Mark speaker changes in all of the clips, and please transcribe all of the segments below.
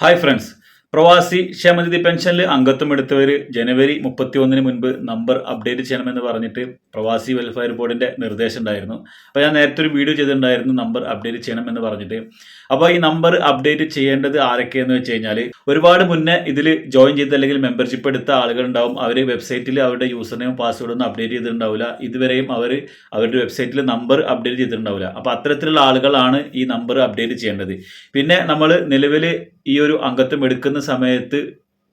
Speaker 1: Hi friends പ്രവാസി ക്ഷേമനിധി പെൻഷനിൽ അംഗത്വം എടുത്തവർ ജനുവരി മുപ്പത്തി ഒന്നിന് മുൻപ് നമ്പർ അപ്ഡേറ്റ് ചെയ്യണമെന്ന് പറഞ്ഞിട്ട് പ്രവാസി വെൽഫെയർ ബോർഡിന്റെ നിർദ്ദേശം ഉണ്ടായിരുന്നു. അപ്പോൾ ഞാൻ നേരത്തെ ഒരു വീഡിയോ ചെയ്തിട്ടുണ്ടായിരുന്നു നമ്പർ അപ്ഡേറ്റ് ചെയ്യണമെന്ന് പറഞ്ഞിട്ട്. അപ്പോൾ ഈ നമ്പർ അപ്ഡേറ്റ് ചെയ്യേണ്ടത് ആരൊക്കെയെന്ന് വെച്ച് കഴിഞ്ഞാൽ ഒരുപാട് മുന്നേ ഇതിൽ ജോയിൻ ചെയ്ത് അല്ലെങ്കിൽ മെമ്പർഷിപ്പ് എടുത്ത ആളുകൾ ഉണ്ടാവും അവർ വെബ്സൈറ്റിൽ അവരുടെ യൂസർ നെയിം പാസ്വേഡ് ഒന്നും അപ്ഡേറ്റ് ചെയ്തിട്ടുണ്ടാവില്ല. ഇതുവരെയും അവർ അവരുടെ വെബ്സൈറ്റിൽ നമ്പർ അപ്ഡേറ്റ് ചെയ്തിട്ടുണ്ടാവില്ല. അപ്പോൾ അത്തരത്തിലുള്ള ആളുകളാണ് ഈ നമ്പർ അപ്ഡേറ്റ് ചെയ്യേണ്ടത്. പിന്നെ നമ്മൾ നിലവിൽ ഈ ഒരു അംഗത്വം എടുക്കുന്ന സമയത്ത്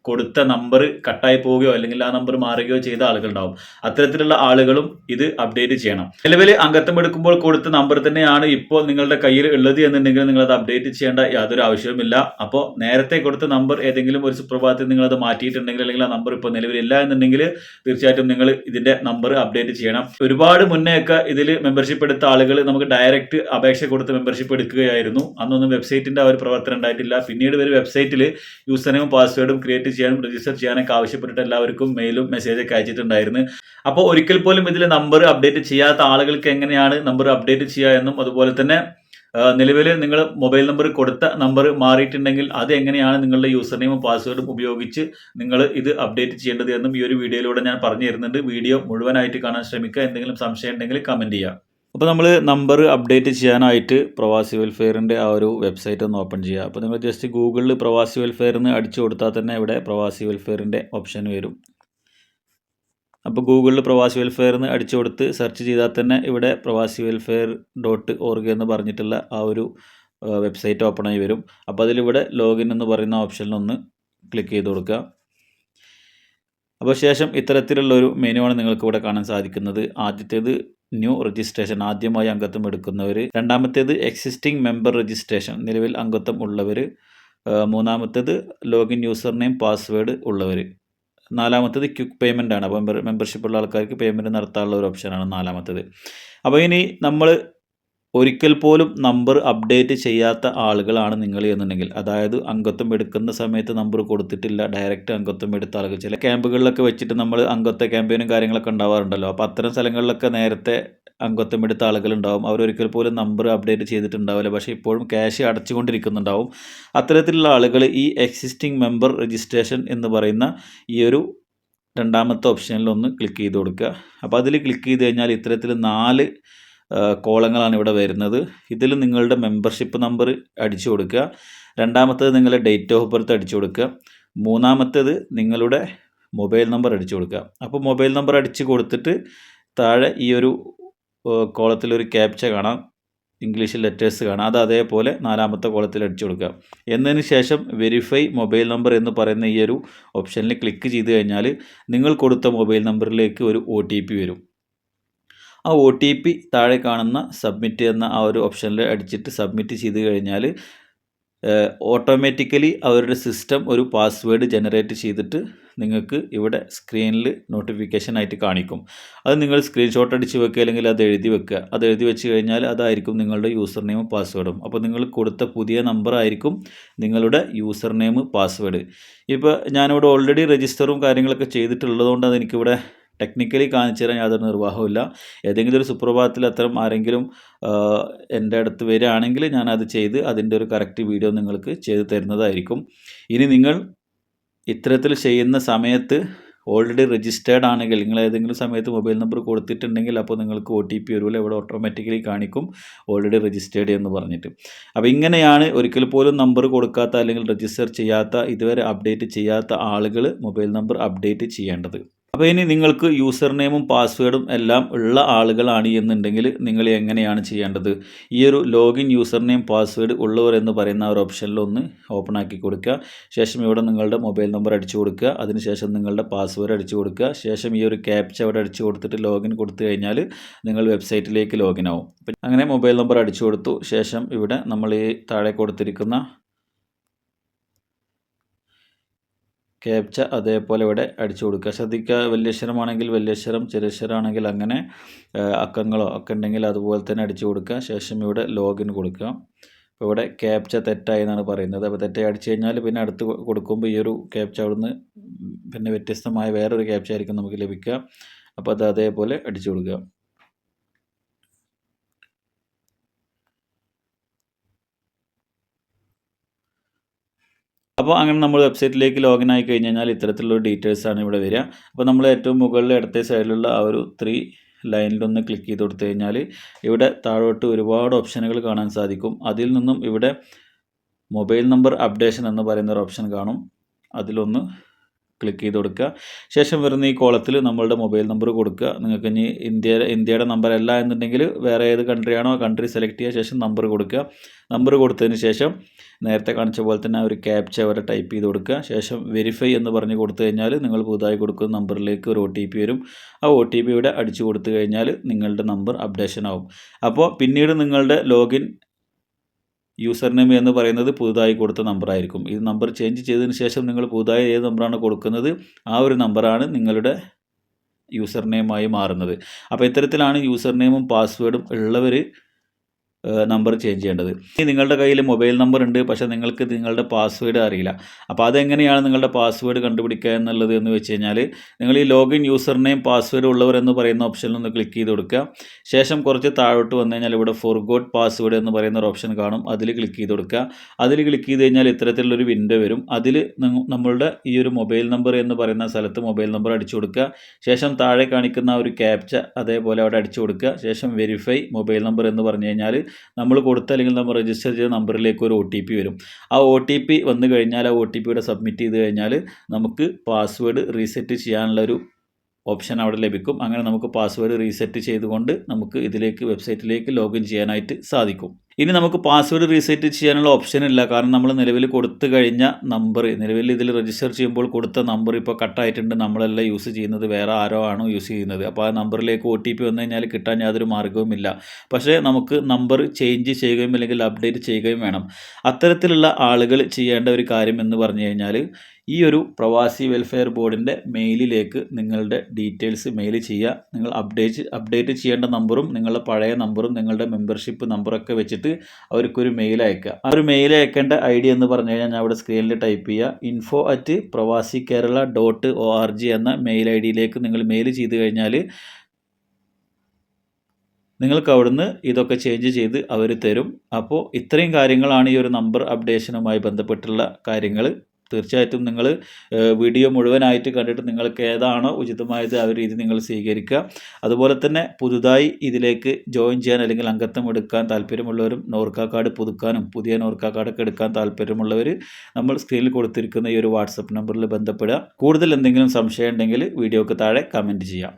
Speaker 1: കൊടുത്ത നമ്പർ കട്ടായി പോവുകയോ അല്ലെങ്കിൽ ആ നമ്പർ മാറുകയോ ചെയ്ത ആളുകളുണ്ടാവും. അത്തരത്തിലുള്ള ആളുകളും ഇത് അപ്ഡേറ്റ് ചെയ്യണം. നിലവിൽ അംഗത്വം എടുക്കുമ്പോൾ കൊടുത്ത നമ്പർ തന്നെയാണ് ഇപ്പോൾ നിങ്ങളുടെ കയ്യിൽ ഉള്ളത് എന്നുണ്ടെങ്കിൽ നിങ്ങൾ അത് അപ്ഡേറ്റ് ചെയ്യേണ്ട യാതൊരു ആവശ്യവുമില്ല അപ്പോൾ നേരത്തെ കൊടുത്ത നമ്പർ ഏതെങ്കിലും ഒരു സുപ്രഭാതത്തിൽ നിങ്ങൾ അത് മാറ്റിയിട്ടുണ്ടെങ്കിൽ അല്ലെങ്കിൽ ആ നമ്പർ ഇപ്പോൾ നിലവിലില്ല എന്നുണ്ടെങ്കിൽ തീർച്ചയായിട്ടും നിങ്ങൾ ഇതിന്റെ നമ്പർ അപ്ഡേറ്റ് ചെയ്യണം. ഒരുപാട് മുന്നേ ഒക്കെ ഇതിൽ മെമ്പർഷിപ്പ് എടുത്ത ആളുകൾ നമുക്ക് ഡയറക്റ്റ് അപേക്ഷ കൊടുത്ത് മെമ്പർഷിപ്പ് എടുക്കുകയായിരുന്നു. അന്നൊന്നും വെബ്സൈറ്റിന്റെ ആ ഒരു പ്രവർത്തനം ഉണ്ടായിട്ടില്ല. പിന്നീട് ഒരു വെബ്സൈറ്റിൽ യൂസർ നെയിം പാസ്വേഡും ക്രിയേറ്റ് ചെയ്യാനും രജിസ്റ്റർ ചെയ്യാനൊക്കെ ആവശ്യപ്പെട്ടിട്ട് എല്ലാവർക്കും മെയിലും മെസ്സേജൊക്കെ അയച്ചിട്ടുണ്ടായിരുന്നു. അപ്പോൾ ഒരിക്കൽ പോലും ഇതിൽ നമ്പർ അപ്ഡേറ്റ് ചെയ്യാത്ത ആളുകൾക്ക് എങ്ങനെയാണ് നമ്പർ അപ്ഡേറ്റ് ചെയ്യുക എന്നും അതുപോലെ തന്നെ നിലവിൽ നിങ്ങൾ മൊബൈൽ നമ്പർ കൊടുത്ത നമ്പർ മാറിയിട്ടുണ്ടെങ്കിൽ അത് എങ്ങനെയാണ് നിങ്ങളുടെ യൂസർ നെയിമും പാസ്വേഡും ഉപയോഗിച്ച് നിങ്ങൾ ഇത് അപ്ഡേറ്റ് ചെയ്യേണ്ടത് എന്നും ഈ ഒരു വീഡിയോയിലൂടെ ഞാൻ പറഞ്ഞു തരുന്നുണ്ട്. വീഡിയോ മുഴുവനായിട്ട് കാണാൻ ശ്രമിക്കുക. എന്തെങ്കിലും സംശയം ഉണ്ടെങ്കിൽ കമന്റ് ചെയ്യുക അപ്പോൾ നമ്മൾ നമ്പർ അപ്ഡേറ്റ് ചെയ്യാനായിട്ട് പ്രവാസി വെൽഫെയറിന്റെ ആ ഒരു വെബ്സൈറ്റ് ഒന്ന് ഓപ്പൺ ചെയ്യുക അപ്പോൾ നിങ്ങൾ ജസ്റ്റ് ഗൂഗിളിൽ പ്രവാസി വെൽഫെയർ എന്ന് അടിച്ചു കൊടുത്താൽ തന്നെ ഇവിടെ പ്രവാസി വെൽഫെയറിന്റെ ഓപ്ഷൻ വരും. അപ്പോൾ ഗൂഗിളിൽ പ്രവാസി വെൽഫെയർ എന്ന് അടിച്ചു കൊടുത്ത് സെർച്ച് ചെയ്താൽ തന്നെ ഇവിടെ പ്രവാസി വെൽഫെയർ ഡോട്ട് ഓർഗ് എന്ന് പറഞ്ഞിട്ടുള്ള ആ ഒരു വെബ്സൈറ്റ് ഓപ്പൺ ആയി വരും. അപ്പോൾ അതിലിവിടെ ലോഗിൻ എന്ന് പറയുന്ന ഓപ്ഷനിലൊന്ന് ക്ലിക്ക് ചെയ്ത് കൊടുക്കുക. അപ്പോൾ ശേഷം ഇത്തരത്തിലുള്ള ഒരു മെനുവാണ് നിങ്ങൾക്ക് ഇവിടെ കാണാൻ സാധിക്കുന്നത്. ആദ്യത്തേത് ന്യൂ രജിസ്ട്രേഷൻ ആദ്യമായി അംഗത്വം എടുക്കുന്നവർ രണ്ടാമത്തേത് എക്സിസ്റ്റിംഗ് മെമ്പർ രജിസ്ട്രേഷൻ നിലവിൽ അംഗത്വം ഉള്ളവർ മൂന്നാമത്തേത് ലോഗിൻ യൂസർ നെയിം പാസ്വേഡ് ഉള്ളവർ നാലാമത്തേത് ക്വിക്ക് പേയ്മെന്റ് ആണ്. അപ്പോൾ മെമ്പർ മെമ്പർഷിപ്പ് ഉള്ള ആൾക്കാർക്ക് പേയ്മെന്റ് നടത്താനുള്ള ഒരു ഓപ്ഷനാണ് നാലാമത്തേത്. അപ്പോൾ ഇനി നമ്മൾ ഒരിക്കൽ പോലും നമ്പർ അപ്ഡേറ്റ് ചെയ്യാത്ത ആളുകളാണ് നിങ്ങൾ എന്നുണ്ടെങ്കിൽ. അതായത് അംഗത്വം എടുക്കുന്ന സമയത്ത് നമ്പർ കൊടുത്തിട്ടില്ല ഡയറക്റ്റ് അംഗത്വം എടുത്ത ആളുകൾ. ചില ക്യാമ്പുകളിലൊക്കെ വെച്ചിട്ട് നമ്മൾ അംഗത്വ ക്യാമ്പയിനും കാര്യങ്ങളൊക്കെ ഉണ്ടാവാറുണ്ടല്ലോ. അപ്പോൾ അത്തരം സ്ഥലങ്ങളിലൊക്കെ നേരത്തെ അംഗത്വം എടുത്ത ആളുകളുണ്ടാവും അവരൊരിക്കൽ പോലും നമ്പർ അപ്ഡേറ്റ് ചെയ്തിട്ടുണ്ടാവില്ല. പക്ഷേ ഇപ്പോഴും ക്യാഷ് അടച്ചുകൊണ്ടിരിക്കുന്നുണ്ടാവും. അത്തരത്തിലുള്ള ആളുകൾ ഈ എക്സിസ്റ്റിംഗ് മെമ്പർ രജിസ്ട്രേഷൻ എന്ന് പറയുന്ന ഈ ഒരു രണ്ടാമത്തെ ഓപ്ഷനിൽ ഒന്ന് ക്ലിക്ക് ചെയ്ത് കൊടുക്കുക. അപ്പോൾ അതിൽ ക്ലിക്ക് ചെയ്ത് കഴിഞ്ഞാൽ ഇത്തരത്തിൽ നാല് കോളങ്ങളാണ് ഇവിടെ വരുന്നത്. ഇതിൽ നിങ്ങളുടെ മെമ്പർഷിപ്പ് നമ്പർ അടിച്ചു കൊടുക്കുക. രണ്ടാമത്തേത് നിങ്ങളുടെ ഡേറ്റ് ഓഫ് ബർത്ത് അടിച്ചു കൊടുക്കുക. മൂന്നാമത്തേത് നിങ്ങളുടെ മൊബൈൽ നമ്പർ അടിച്ചു കൊടുക്കുക. അപ്പോൾ മൊബൈൽ നമ്പർ അടിച്ച് കൊടുത്തിട്ട് താഴെ ഈ ഒരു കോളത്തിലൊരു ക്യാപ്ച കാണാം. ഇംഗ്ലീഷിൽ ലെറ്റേഴ്സ് കാണാം. അത് അതേപോലെ നാലാമത്തെ കോളത്തിൽ അടിച്ചു കൊടുക്കുക. എന്നതിന് ശേഷം വെരിഫൈ മൊബൈൽ നമ്പർ എന്ന് പറയുന്ന ഈ ഒരു ഓപ്ഷനിൽ ക്ലിക്ക് ചെയ്ത് കഴിഞ്ഞാൽ നിങ്ങൾ കൊടുത്ത മൊബൈൽ നമ്പറിലേക്ക് ഒരു ഒ വരും. ആ ഒ ടി പി താഴെ കാണുന്ന സബ്മിറ്റ് എന്ന ആ ഒരു ഓപ്ഷനിൽ അടിച്ചിട്ട് സബ്മിറ്റ് ചെയ്ത് കഴിഞ്ഞാൽ ഓട്ടോമാറ്റിക്കലി അവരുടെ സിസ്റ്റം ഒരു പാസ്വേഡ് ജനറേറ്റ് ചെയ്തിട്ട് നിങ്ങൾക്ക് ഇവിടെ സ്ക്രീനിൽ നോട്ടിഫിക്കേഷൻ ആയിട്ട് കാണിക്കും. അത് നിങ്ങൾ സ്ക്രീൻഷോട്ട് അടിച്ച് വെക്കുക അല്ലെങ്കിൽ അത് എഴുതി വെക്കുക. അത് എഴുതി വെച്ച് കഴിഞ്ഞാൽ അതായിരിക്കും നിങ്ങളുടെ യൂസർ നെയിമും പാസ്വേഡും. അപ്പോൾ നിങ്ങൾ കൊടുത്ത പുതിയ നമ്പർ ആയിരിക്കും നിങ്ങളുടെ യൂസർ നെയിം പാസ്വേഡ്. ഇപ്പോൾ ഞാനിവിടെ ഓൾറെഡി രജിസ്റ്ററും കാര്യങ്ങളൊക്കെ ചെയ്തിട്ടുള്ളതുകൊണ്ട് അത് എനിക്കിവിടെ ടെക്നിക്കലി കാണിച്ചു തരാൻ യാതൊരു നിർവാഹമില്ല ഏതെങ്കിലും ഒരു സുപ്രഭാതത്തിൽ അത്തരം ആരെങ്കിലും എന്റെ അടുത്ത് വരികയാണെങ്കിൽ ഞാൻ അത് ചെയ്ത് അതിന്റെ ഒരു കറക്റ്റ് വീഡിയോ നിങ്ങൾക്ക് ചെയ്ത് തരുന്നതായിരിക്കും. ഇനി നിങ്ങൾ ഇത്തരത്തിൽ ചെയ്യുന്ന സമയത്ത് ഓൾറെഡി രജിസ്റ്റേർഡ് ആണെങ്കിൽ നിങ്ങൾ ഏതെങ്കിലും സമയത്ത് മൊബൈൽ നമ്പർ കൊടുത്തിട്ടുണ്ടെങ്കിൽ അപ്പോൾ നിങ്ങൾക്ക് ഒ ടി പി വരുമല്ലോ. ഇവിടെ ഓട്ടോമാറ്റിക്കലി കാണിക്കും ഓൾറെഡി രജിസ്റ്റേർഡ് എന്ന് പറഞ്ഞിട്ട്. അപ്പോൾ ഇങ്ങനെയാണ് ഒരിക്കൽ പോലും നമ്പർ കൊടുക്കാത്ത അല്ലെങ്കിൽ രജിസ്റ്റർ ചെയ്യാത്ത ഇതുവരെ അപ്ഡേറ്റ് ചെയ്യാത്ത ആളുകൾ മൊബൈൽ നമ്പർ അപ്ഡേറ്റ് ചെയ്യേണ്ടത്. അപ്പോൾ ഇനി നിങ്ങൾക്ക് യൂസർ നെയിമും പാസ്വേഡും എല്ലാം ഉള്ള ആളുകളാണ് എന്നുണ്ടെങ്കിൽ നിങ്ങൾ എങ്ങനെയാണ് ചെയ്യേണ്ടത്? ഈ ഒരു ലോഗിൻ യൂസർ നെയിം പാസ്വേഡ് ഉള്ളവർ എന്ന് പറയുന്ന ഒരു ഓപ്ഷനിൽ ഒന്ന് ഓപ്പൺ ആക്കി കൊടുക്കുക. ശേഷം ഇവിടെ നിങ്ങളുടെ മൊബൈൽ നമ്പർ അടിച്ചു കൊടുക്കുക. അതിനുശേഷം നിങ്ങളുടെ പാസ്വേഡ് അടിച്ചു കൊടുക്കുക. ശേഷം ഈ ഒരു ക്യാപ്ച അവിടെ അടിച്ചു കൊടുത്തിട്ട് ലോഗിൻ കൊടുത്തു കഴിഞ്ഞാൽ നിങ്ങൾ വെബ്സൈറ്റിലേക്ക് ലോഗിൻ ആവും. അങ്ങനെ മൊബൈൽ നമ്പർ അടിച്ചു കൊടുത്തു. ശേഷം ഇവിടെ നമ്മൾ ഈ താഴെ കൊടുത്തിരിക്കുന്ന ക്യാപ്ച അതേപോലെ ഇവിടെ അടിച്ചു കൊടുക്കുക. ശ്രദ്ധിക്കുക വലിയക്ഷരമാണെങ്കിൽ വലിയക്ഷരം ചെറിയക്ഷരമാണെങ്കിൽ അങ്ങനെ അക്കങ്ങളോ ഒക്കെ ഉണ്ടെങ്കിൽ അതുപോലെ തന്നെ അടിച്ചു കൊടുക്കുക. ശേഷം ഇവിടെ ലോഗിൻ കൊടുക്കുക. അപ്പോൾ ഇവിടെ ക്യാപ്ച തെറ്റായി എന്നാണ് പറയുന്നത്. അപ്പോൾ തെറ്റായി അടിച്ചു കഴിഞ്ഞാൽ പിന്നെ അടുത്ത് കൊടുക്കുമ്പോൾ ഈ ഒരു ക്യാപ്ച അവിടുന്ന് പിന്നെ വ്യത്യസ്തമായ വേറൊരു ക്യാപ്ച ആയിരിക്കും നമുക്ക് ലഭിക്കുക. അപ്പോൾ അത് അതേപോലെ അടിച്ചു കൊടുക്കുക. അപ്പോൾ അങ്ങനെ നമ്മൾ വെബ്സൈറ്റിലേക്ക് ലോഗിൻ ആയി കഴിഞ്ഞ് കഴിഞ്ഞാൽ ഇത്തരത്തിലുള്ള ഡീറ്റെയിൽസ് ആണ് ഇവിടെ വരിക. അപ്പോൾ നമ്മൾ ഏറ്റവും മുകളിൽ ഇടത്തെ സൈഡിലുള്ള ആ ഒരു ത്രീ ലൈനിലൊന്ന് ക്ലിക്ക് ചെയ്ത് കൊടുത്തു കഴിഞ്ഞാൽ ഇവിടെ താഴോട്ട് ഒരുപാട് ഓപ്ഷനുകൾ കാണാൻ സാധിക്കും. അതിൽ നിന്നും ഇവിടെ മൊബൈൽ നമ്പർ അപ്ഡേഷൻ എന്ന് പറയുന്ന ഒരു ഓപ്ഷൻ കാണും. അതിലൊന്ന് ക്ലിക്ക് ചെയ്ത് കൊടുക്കുക. ശേഷം വരുന്ന ഈ കോളത്തിൽ നമ്മളുടെ മൊബൈൽ നമ്പർ കൊടുക്കുക. നിങ്ങൾക്ക് ഇനി ഇന്ത്യ ഇന്ത്യയുടെ നമ്പർ അല്ല എന്നുണ്ടെങ്കിൽ വേറെ ഏത് കൺട്രിയാണോ ആ കൺട്രി സെലക്ട് ചെയ്യുക ശേഷം നമ്പർ കൊടുക്കുക. നമ്പർ കൊടുത്തതിന് ശേഷം നേരത്തെ കാണിച്ച പോലെ തന്നെ ഒരു ക്യാപ്ച വരെ ടൈപ്പ് ചെയ്ത് കൊടുക്കുക. ശേഷം വെരിഫൈ എന്ന് പറഞ്ഞ് കൊടുത്തു കഴിഞ്ഞാൽ നിങ്ങൾ പുതുതായി കൊടുക്കുന്ന നമ്പറിലേക്ക് ഒരു ഒ ടി പി വരും. ആ ഒ ടി പി ഇവിടെ അടിച്ചു കൊടുത്തു കഴിഞ്ഞാൽ നിങ്ങളുടെ നമ്പർ അപ്ഡേഷൻ ആവും. അപ്പോൾ പിന്നീട് നിങ്ങളുടെ ലോഗിൻ യൂസർ നെയിം എന്ന് പറയുന്നത് പുതുതായി കൊടുത്ത നമ്പറായിരിക്കും ഈ നമ്പർ ചേഞ്ച് ചെയ്തതിന് ശേഷം നിങ്ങൾ പുതുതായി ഏത് നമ്പറാണ് കൊടുക്കുന്നത്? ആ ഒരു നമ്പറാണ് നിങ്ങളുടെ യൂസർ നെയിമായി മാറുന്നത്. അപ്പോൾ ഇത്തരത്തിലാണ് യൂസർ നെയിമും പാസ്വേഡും ഉള്ളവർ നമ്പർ ചേഞ്ച് ചെയ്യേണ്ടത്. ഇനി നിങ്ങളുടെ കയ്യിൽ മൊബൈൽ നമ്പർ ഉണ്ട് പക്ഷേ നിങ്ങൾക്ക് നിങ്ങളുടെ പാസ്വേഡ് അറിയില്ല. അപ്പോൾ അതെങ്ങനെയാണ് നിങ്ങളുടെ പാസ്വേഡ് കണ്ടുപിടിക്കുക എന്നുള്ളത് എന്ന് വെച്ച് കഴിഞ്ഞാൽ നിങ്ങൾ ഈ ലോഗിൻ യൂസർ നെയിം പാസ്വേഡ് ഉള്ളവർ എന്ന് പറയുന്ന ഓപ്ഷനിൽ ഒന്ന് ക്ലിക്ക് ചെയ്ത് കൊടുക്കുക. ശേഷം കുറച്ച് താഴോട്ട് വന്നു കഴിഞ്ഞാൽ ഇവിടെ ഫോർഗോട്ട് പാസ്വേഡ് എന്ന് പറയുന്ന ഒരു ഓപ്ഷൻ കാണും. അതിൽ ക്ലിക്ക് ചെയ്ത് കൊടുക്കുക. അതിൽ ക്ലിക്ക് ചെയ്ത് കഴിഞ്ഞാൽ ഇത്തരത്തിലുള്ളൊരു വിൻഡോ വരും. അതിൽ നമ്മളുടെ ഈ ഒരു മൊബൈൽ നമ്പർ എന്ന് പറയുന്ന സ്ഥലത്ത് മൊബൈൽ നമ്പർ അടിച്ചു കൊടുക്കുക. ശേഷം താഴെ കാണിക്കുന്ന ഒരു ക്യാപ്ച അതേപോലെ അവിടെ അടിച്ചു കൊടുക്കുക. ശേഷം വെരിഫൈ മൊബൈൽ നമ്പർ എന്ന് പറഞ്ഞു കഴിഞ്ഞാൽ നമ്മൾ കൊടുത്ത അല്ലെങ്കിൽ നമ്മൾ രജിസ്റ്റർ ചെയ്ത നമ്പറിലേക്ക് ഒരു ഒ ടി പി വരും. ആ ഒ ടി പി വന്നു കഴിഞ്ഞാൽ ആ ഒ ടി പിയുടെ സബ്മിറ്റ് ചെയ്ത് കഴിഞ്ഞാൽ നമുക്ക് പാസ്വേഡ് റീസെറ്റ് ചെയ്യാനുള്ള ഒരു ഓപ്ഷൻ അവിടെ ലഭിക്കും. അങ്ങനെ നമുക്ക് പാസ്വേഡ് റീസെറ്റ് ചെയ്തുകൊണ്ട് നമുക്ക് ഇതിലേക്ക് വെബ്സൈറ്റിലേക്ക് ലോഗിൻ ചെയ്യാനായിട്ട് സാധിക്കും. ഇനി നമുക്ക് പാസ്വേഡ് റീസെറ്റ് ചെയ്യാനുള്ള ഓപ്ഷൻ ഇല്ല. കാരണം നമ്മൾ നിലവിൽ കൊടുത്തു കഴിഞ്ഞ നമ്പർ നിലവിൽ ഇതിൽ രജിസ്റ്റർ ചെയ്യുമ്പോൾ കൊടുത്ത നമ്പർ ഇപ്പോൾ കട്ടായിട്ടുണ്ട് നമ്മളല്ല യൂസ് ചെയ്യുന്നത് വേറെ ആരോ ആണോ യൂസ് ചെയ്യുന്നത്. അപ്പോൾ ആ നമ്പറിലേക്ക് ഒ ടി പി വന്നു കഴിഞ്ഞാൽ കിട്ടാൻ യാതൊരു മാർഗവുമില്ല പക്ഷേ നമുക്ക് നമ്പർ ചേഞ്ച് ചെയ്യുകയും അല്ലെങ്കിൽ അപ്ഡേറ്റ് ചെയ്യുകയും വേണം. അത്തരത്തിലുള്ള ആളുകൾ ചെയ്യേണ്ട ഒരു കാര്യം എന്ന് പറഞ്ഞു കഴിഞ്ഞാൽ ഈ ഒരു പ്രവാസി വെൽഫെയർ ബോർഡിന്റെ മെയിലിലേക്ക് നിങ്ങളുടെ ഡീറ്റെയിൽസ് മെയിൽ ചെയ്യുക. നിങ്ങൾ അപ്ഡേറ്റ് അപ്ഡേറ്റ് ചെയ്യേണ്ട നമ്പറും നിങ്ങളുടെ പഴയ നമ്പറും നിങ്ങളുടെ മെമ്പർഷിപ്പ് നമ്പറൊക്കെ വെച്ചിട്ട് അവർക്കൊരു മെയിൽ അയക്കുക. ആ ഒരു മെയിൽ അയക്കേണ്ട ഐ ഡി എന്ന് പറഞ്ഞു കഴിഞ്ഞാൽ ഞാൻ അവിടെ സ്ക്രീനിൽ ടൈപ്പ് ചെയ്യുക info at Pravasi Kerala dot O R G എന്ന മെയിൽ ഐ ഡിയിലേക്ക് നിങ്ങൾ മെയിൽ ചെയ്ത് കഴിഞ്ഞാൽ നിങ്ങൾക്ക് അവിടുന്ന് ഇതൊക്കെ ചേഞ്ച് ചെയ്ത് അവർ തരും. അപ്പോൾ ഇത്രയും കാര്യങ്ങളാണ് ഈ ഒരു നമ്പർ അപ്ഡേഷനുമായി ബന്ധപ്പെട്ടുള്ള കാര്യങ്ങൾ തീർച്ചയായിട്ടും നിങ്ങൾ വീഡിയോ മുഴുവനായിട്ട് കണ്ടിട്ട് നിങ്ങൾക്ക് ഏതാണോ ഉചിതമായത് ആ രീതി നിങ്ങൾ സ്വീകരിക്കുക. അതുപോലെ തന്നെ പുതുതായി ഇതിലേക്ക് ജോയിൻ ചെയ്യാൻ അല്ലെങ്കിൽ അംഗത്വം എടുക്കാൻ താല്പര്യമുള്ളവരും കാർഡ് പുതുക്കാനും പുതിയ നോർക്ക കാർഡൊക്കെ എടുക്കാൻ താല്പര്യമുള്ളവർ നമ്മൾ സ്ക്രീനിൽ കൊടുത്തിരിക്കുന്ന ഈ ഒരു വാട്സപ്പ് നമ്പറിൽ ബന്ധപ്പെടുക. കൂടുതൽ എന്തെങ്കിലും സംശയം ഉണ്ടെങ്കിൽ വീഡിയോക്ക് താഴെ കമന്റ് ചെയ്യാം.